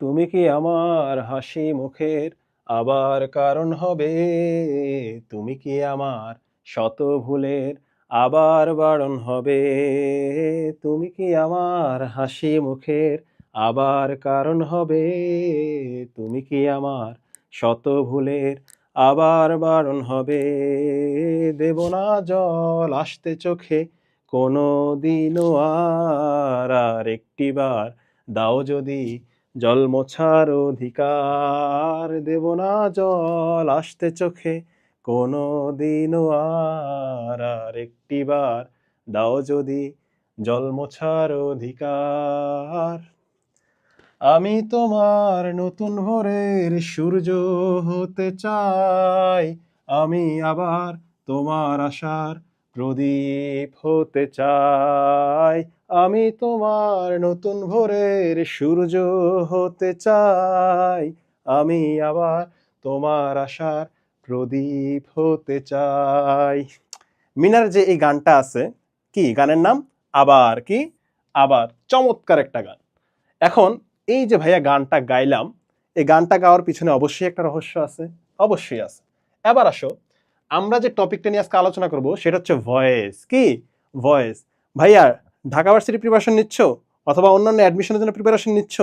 তুমি কি আমার হাসি মুখের আবার কারণ হবে? তুমি কি আমার শত ভুলের আবার বারণ হবে? তুমি কি আমার হাসি মুখের আবার কারণ হবে? তুমি কি আমার শত ভুলের আবার বারণ হবে? দেব না জল আসতে চোখে কোনো দিনও আর আর একটিবার দাও যদি জল মোছার অধিকার দেব না, জল আসতে চোখে। কোনো দিনও আর আর একটিবার দাও যদি জল মোছার অধিকার। আমি তোমার নতুন ভোরের সূর্য হতে চাই। আমি আবার তোমার আশার প্রদীপ হতে চাই। আমি তোমার নতুন ভোরের সূর্য হতে চাই। আমি আবার তোমার আশার প্রদীপ হতে চাই। মিনার যে এই গানটা আছে, কি গানের নাম? আবার কি? আবার চমৎকার একটা গান। এখন এই যে ভাইয়া গানটা গাইলাম, এই গানটা গাওয়ার পিছনে অবশ্যই একটা রহস্য আছে, অবশ্যই আছে। এবার আসো, আমরা যে টপিকটা নিয়ে আজকে আলোচনা করব, সেটা হচ্ছে ভয়েস কি? ভয়েস ভাইয়া ঢাকা ভার্সিটি প্রিপারেশন নিচ্ছ? অথবা অন্যান্য অ্যাডমিশনের জন্য প্রিপারেশন নিচ্ছ?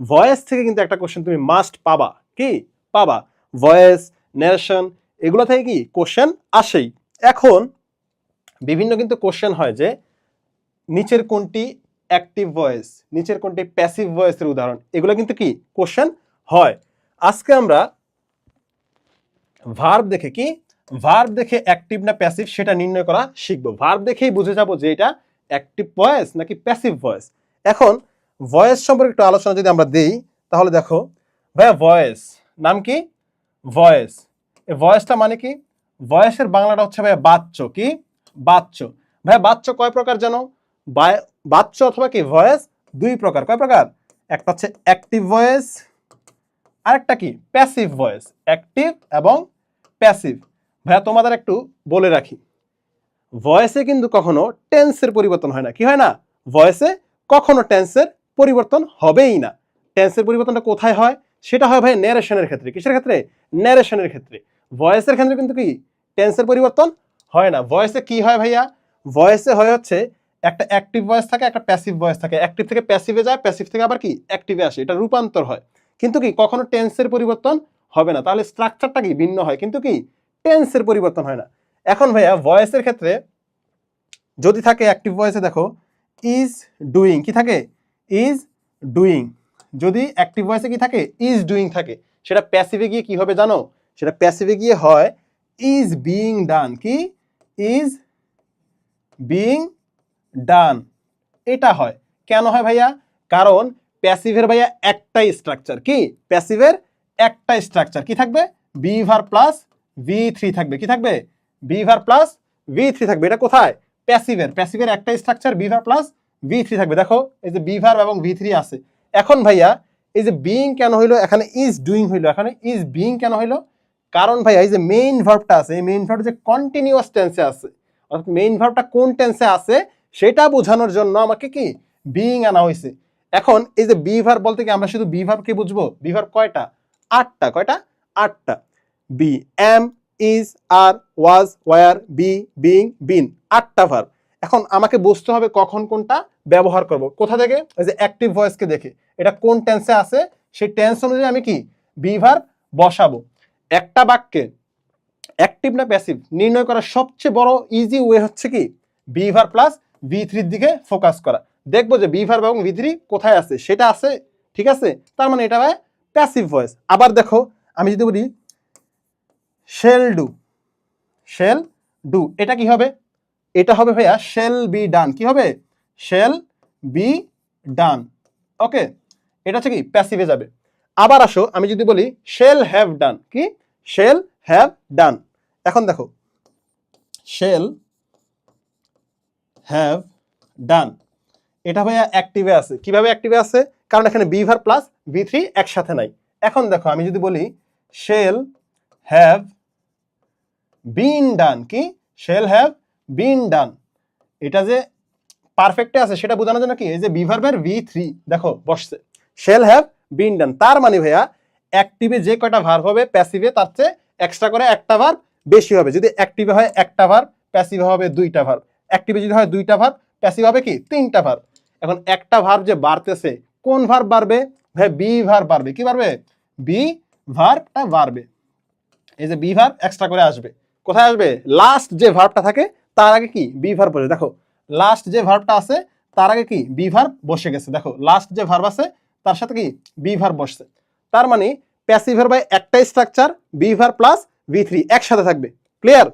ভয়েস থেকে কিন্তু একটা কোশ্চেন তুমি মাস্ট পাবা। কি? পাবা। ভয়েস ন্যারেশন এগুলো থেকে কি? কোশ্চেন আসেই। এখন বিভিন্ন কিন্তু কোশ্চেন হয় যে, নিচের কোনটি অ্যাক্টিভ ভয়েস নিচের কোনটি প্যাসিভ ভয়েসের উদাহরণ? এগুলো কিন্তু কি? কোশ্চেন হয়। আজকে আমরা ভার্ব দেখে কি? ভার্ব দেখে অ্যাক্টিভ না প্যাসিভ সেটা নির্ণয় করা শিখব। ভার্ব দেখেই বুঝে যাব যে এটা অ্যাক্টিভ ভয়েস নাকি প্যাসিভ ভয়েস এখন ভয়েস সম্পর্কে একটু আলোচনা যদি আমরা দেই, তাহলে দেখো, ভাইয়া ভয়েস নাম কি? ভয়েস এই ভয়েসটা মানে কি? ভয়েসের বাংলাটা হচ্ছে ভাইয়া বাচ্চ, কি? বাচ্চ। ভাইয়া বাচ্চ কয় প্রকার বায়- বাচ্চ অথবা কি? ভয়েস দুই প্রকার। কয় প্রকার? একটা হচ্ছে অ্যাক্টিভ ভয়েস আরেকটা কি? প্যাসিভ ভয়েস অ্যাক্টিভ এবং প্যাসিভ ভাইয়া তোমাদের একটু বলে রাখি। ভয়েসে কিন্তু কখনো টেন্সের পরিবর্তন হয় না। কি হয় না? ভয়েসে কখনো টেন্সের পরিবর্তন হবেই না। টেন্সের পরিবর্তনটা কোথায় হয়? সেটা হয় ভাই ন্যারেশনের ক্ষেত্রে। কিসের ক্ষেত্রে? ন্যারেশনের ক্ষেত্রে। ভয়েসের ক্ষেত্রে কিন্তু কি? টেন্সের পরিবর্তন হয় না। ভয়েসে কি হয় ভাইয়া? ভয়েসে হয় হচ্ছে একটা অ্যাক্টিভ ভয়েস থাকে, একটা প্যাসিভ ভয়েস থাকে। অ্যাক্টিভ থেকে প্যাসিভে যায় প্যাসিভ থেকে আবার কি? অ্যাক্টিভে আসে। এটা রূপান্তর হয়। কিন্তু কি? কখনো টেন্সের পরিবর্তন হবে না। তাহলে স্ট্রাকচারটা কি? ভিন্ন হয়। কিন্তু কি? টেন্সের পরিবর্তন হয় না। এখন ভাইয়া ভয়েসের ক্ষেত্রে যদি থাকে অ্যাক্টিভ ভয়েসে দেখো ইজ ডুইং কি থাকে? ইজ ডুইং যদি অ্যাক্টিভ ভয়েসে কি থাকে? ইজ ডুইং থাকে। সেটা প্যাসিভে গিয়ে কি হবে জানো? সেটা প্যাসিভে গিয়ে হয় ইজ বিইং ডান কি? ইজ বিইং ডান এটা হয়। কেন হয় ভাইয়া? কারণ প্যাসিভের ভাইয়া একটাই স্ট্রাকচার কি? প্যাসিভের একটাই স্ট্রাকচার কি থাকবে? B verb plus V three থাকবে। কি থাকবে? B verb plus V three থাকবে। এটা কোথায়? প্যাসিভের প্যাসিভের একটাই structure be verb plus V three থাকবে। দেখো, এই যে বি ভার এবং ভি থ্রি আছে। এখন ভাইয়া, এই যে বিইং কেন হইল, এখানে ইজ ডুইং হইল। এখানে ইজ বিইং কেন হইল? কারণ ভাইয়া, এই যে মেইন ভার্বটা আছে, এই মেইন ভার্ব যে কন্টিনিউয়াস টেন্সে আছে, অর্থাৎ মেইন ভার্বটা কোন টেন্সে আছে, সেটা বোঝানোর জন্য আমাকে কি? বিইং আনা হয়েছে এখন এই যে বি ভার্ব বলতে কি, আমরা শুধু বি ভার্বকে বুঝব? বি ভার্ব কয়টা? আটটা। কয়টা? আটটা। Be am is are was were be being been আটটা ভার্ব এখন আমাকে বুঝতে হবে কখন কোনটা ব্যবহার করব। কোথা থেকে? এই যে অ্যাক্টিভ ভয়েসকে দেখে। এটা কোন টেন্সে আছে? সেই টেন্স অনুযায়ী আমি কি? বি ভার্ব বসাবো। একটা বাক্যে অ্যাক্টিভ না প্যাসিভ নির্ণয় করার সবচেয়ে বড় ইজি ওয়ে হচ্ছে কি? বি ভার প্লাস বি থ্রির দিকে ফোকাস করা। দেখব যে বি ভার এবং ভি থ্রি কোথায় আছে? সেটা আছে, ঠিক আছে? তার মানে এটা হয় প্যাসিভ ভয়েস আবার দেখো, আমি যদি বলি শেল ডু শেল ডু এটা কি হবে? এটা হবে ভাইয়া শেল বি ডান কি হবে? শেল বি ডান ওকে এটা হচ্ছে কি? প্যাসিভে যাবে। আবার আসো, আমি যদি বলি শেল হ্যাভ ডান কি? শেল হ্যাভ ডান এখন দেখো শেল হ্যাভ ডান এটা ভাইয়া অ্যাক্টিভে আছে। কীভাবে অ্যাক্টিভে আছে? কারণ এখানে B verb plus V three একসাথে নাই। এখন দেখো, আমি যদি বলি শেল হ্যাভ বিন ডান কি? শেল হ্যাভ বিন ডান এটা যে পারফেক্টে আছে, সেটা বোঝানোর জন্য কি? এই যে বি ভার্বের ভি থ্রি দেখো, বসছে। শেল হ্যাভ বিন ডান তার মানে ভাইয়া অ্যাক্টিভে যে কয়টা ভার্ব হবে প্যাসিভে তার চেয়ে এক্সট্রা করে একটা ভার্ব বেশি হবে। যদি অ্যাক্টিভে হয় একটা ভার্ব প্যাসিভে হবে দুইটা ভার্ব অ্যাক্টিভে যদি হয় দুইটা ভার্ব প্যাসিভ হবে কি? তিনটা ভার্ব এখন একটা ভার্ব যে বাড়তেছে, কোন ভার্ব বাড়বে? ভাই বি ভার্ব বাড়বে। কি বাড়বে? বি ভার্বটা বাড়বে। এই যে বি ভার্ব এক্সট্রা করে আসবে। কোথায় আসবে? লাস্ট যে ভার্বটা থাকে, তার আগে কি? বি ভার্ব বসে। দেখো লাস্ট যে ভার্বটা আছে, তার আগে কি? বি ভার্ব বসে গেছে। দেখো লাস্ট যে ভার্ব আছে, তার সাথে কি? বি ভার্ব বসছে। তার মানে প্যাসিভ ভার্বাই একটাই structure be verb plus V three একসাথে থাকবে। ক্লিয়ার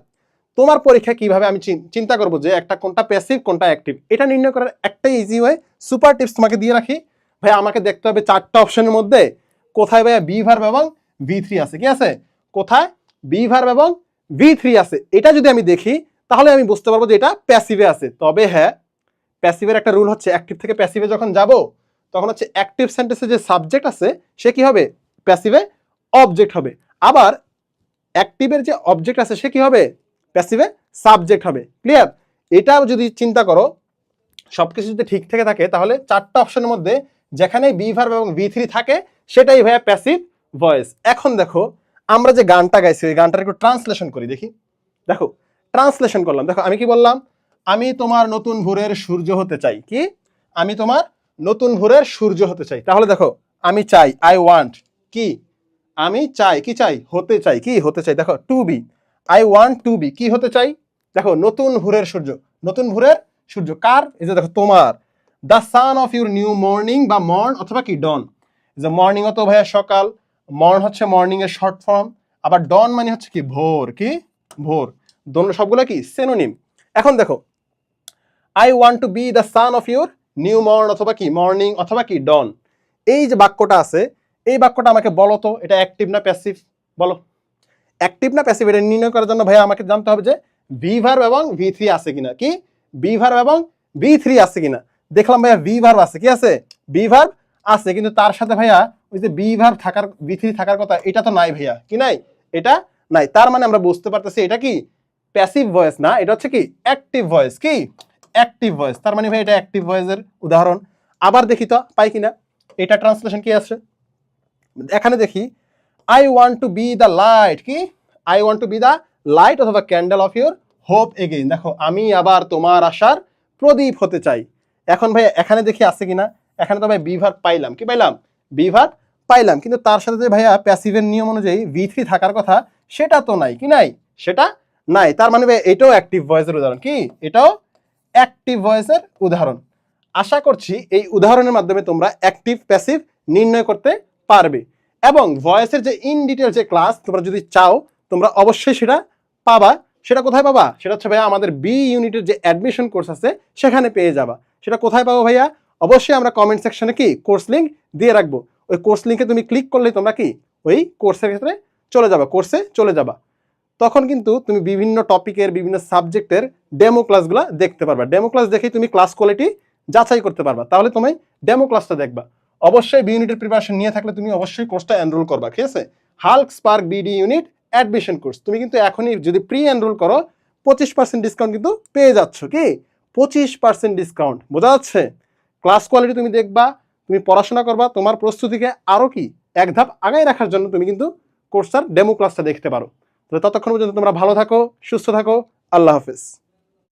তোমার পরীক্ষা কীভাবে আমি চিন- চিন্তা করব যে একটা কোনটা প্যাসিভ কোনটা অ্যাক্টিভ এটা নির্ণয় করার একটাই ইজি ওয়ে সুপার টিপস তোমাকে দিয়ে রাখি। ভাই, আমাকে দেখতে হবে চারটা অপশনের মধ্যে কোথায় ভাইয়া বি ভার্ব এবং ভি থ্রি আছে। কি আছে? কোথায়? বি ভার্ব এবং ভি থ্রি আছে। এটা যদি আমি দেখি, তাহলে আমি বুঝতে পারব যে এটা প্যাসিভে আছে। তবে হ্যাঁ প্যাসিভের একটা রুল হচ্ছে অ্যাক্টিভ থেকে প্যাসিভে যখন যাব, তখন হচ্ছে অ্যাক্টিভ সেন্টেন্সে যে সাবজেক্ট আছে, সে কি হবে? প্যাসিভে অবজেক্ট হবে। আবার অ্যাক্টিভের যে অবজেক্ট আছে, সে কি হবে? প্যাসিভে সাবজেক্ট হবে। ক্লিয়ার এটা যদি চিন্তা করো, সবকিছু যদি ঠিক থেকে থাকে, তাহলে চারটা অপশনের মধ্যে যেখানে বি ভার্ব এবং বি থ্রি থাকে, সেটাই ভাইয়া প্যাসিভ ভয়েস এখন দেখো আমরা যে গানটা গাইছি, ওই গানটার একটু ট্রান্সলেশন করি, দেখি। দেখো ট্রান্সলেশন করলাম। দেখো, আমি কি বললাম? আমি তোমার নতুন ভোরের সূর্য হতে চাই। কি? আমি তোমার নতুন ভোরের সূর্য হতে চাই। তাহলে দেখো, আমি চাই আই ওয়ান্ট কি? আমি চাই, কি চাই? হতে চাই, কি? হতে চাই, দেখো to be I want to be কি হতে চাই? দেখো, নতুন ভোরের সূর্য। নতুন ভোরের সূর্য কার? এই যে দেখো, তোমার। The sun of your new morning বা মর্ন অথবা কি ডন যে মর্নিং অত ভাইয়া সকাল মর্ন হচ্ছে মর্নিং এর শর্ট ফর্ম, আবার ডন মানে হচ্ছে কি ভোর কি? ভোর। দোনো সবগুলো কি? সেনোনিম এখন দেখো I want to be the sun of your new morn অথবা কি মর্নিং অথবা কি ডন এই যে বাক্যটা আছে, এই বাক্যটা আমাকে বলো তো, এটা অ্যাক্টিভ না প্যাসিভ বলো। অ্যাক্টিভ না প্যাসিভ এটা নির্ণয় করার জন্য ভাইয়া আমাকে জানতে হবে যে ভি ভার্ব এবং ভি থ্রি আছে কিনা, কি? বি ভার্ব এবং ভি থ্রি আছে কিনা। দেখলাম ভাইয়া ভি ভার্ব আছে, কি আছে? বি ভার্ব আছে, কিন্তু তার সাথে ভাইয়া ওই যে বি থাকার ভি থ্রি থাকার কথা, এটা তো নাই ভাইয়া। কি নাই? এটা নাই। তার মানে আমরা বুঝতে পারতেছি এটা কি? প্যাসিভ ভয়েস না, এটা হচ্ছে কি? অ্যাক্টিভ ভয়েস কি? অ্যাক্টিভ ভয়েস তার মানে ভাই এটা অ্যাক্টিভ ভয়েসের উদাহরণ। আবার দেখি তো, পাই কিনা? এটা ট্রান্সলেশন কি আছে এখানে দেখি I want to be the light কি? I want to be the light অথবা candle of your hope again দেখো, আমি আবার তোমার আশার প্রদীপ হতে চাই। এখন ভাই এখানে দেখি আছে কিনা? এখানে তো ভাই বিভার পাইলাম। কি পাইলাম? বি বিভার পাইলাম। কিন্তু তার সাথে যে ভাইয়া প্যাসিভের নিয়ম অনুযায়ী ভি থ্রি থাকার কথা, সেটা তো নাই। কি নাই? সেটা নাই। তার মানে এটাও অ্যাক্টিভ ভয়েসের উদাহরণ। কি? এটাও অ্যাক্টিভ ভয়েসের উদাহরণ। আশা করছি এই উদাহরণের মাধ্যমে তোমরা অ্যাক্টিভ প্যাসিভ নির্ণয় করতে পারবে। এবং ভয়েসের যে ইন ডিটেল যে ক্লাস তোমরা যদি চাও, তোমরা অবশ্যই সেটা পাবা। সেটা কোথায় পাবা? সেটা হচ্ছে ভাইয়া আমাদের বি ইউনিটের যে অ্যাডমিশন কোর্স আছে, সেখানে পেয়ে যাবা। সেটা কোথায় পাবো ভাইয়া? অবশ্যই আমরা কমেন্ট সেকশনে কি কোর্স লিঙ্ক দিয়ে রাখব। ওই কোর্স লিঙ্কে তুমি ক্লিক করলেই তোমরা কি ওই কোর্সের ক্ষেত্রে চলে যাবা কোর্সে চলে যাবা। তখন কিন্তু তুমি বিভিন্ন টপিকের বিভিন্ন সাবজেক্টের ডেমো ক্লাসগুলো দেখতে পারবা। ডেমো ক্লাস দেখেই তুমি ক্লাস কোয়ালিটি যাচাই করতে পারবা। তাহলে তুমি ডেমো ক্লাসটা দেখবা। অবশ্যই বি ইউনিটের প্রিপারেশন নিয়ে থাকলে তুমি অবশ্যই কোর্সটা এনরোল করবা, ঠিক আছে? Hulk Spark BD unit admission course তুমি কিন্তু এখনই যদি প্রি এনরোল করো, পঁচিশ পার্সেন্ট ডিসকাউন্ট কিন্তু পেয়ে যাচ্ছ, কি? পঁচিশ পার্সেন্ট ডিসকাউন্ট বোঝা যাচ্ছে? ক্লাস কোয়ালিটি তুমি দেখবা, তুমি পড়াশোনা করবা, তোমার প্রস্তুতিকে আরও কি, এক ধাপ আগায় রাখার জন্য তুমি কিন্তু কোর্সটার ডেমো ক্লাসটা দেখতে পারো। তাহলে ততক্ষণ পর্যন্ত তোমরা ভালো থাকো, সুস্থ থাকো, আল্লাহ হাফেজ।